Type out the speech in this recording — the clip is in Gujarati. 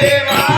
દેવા.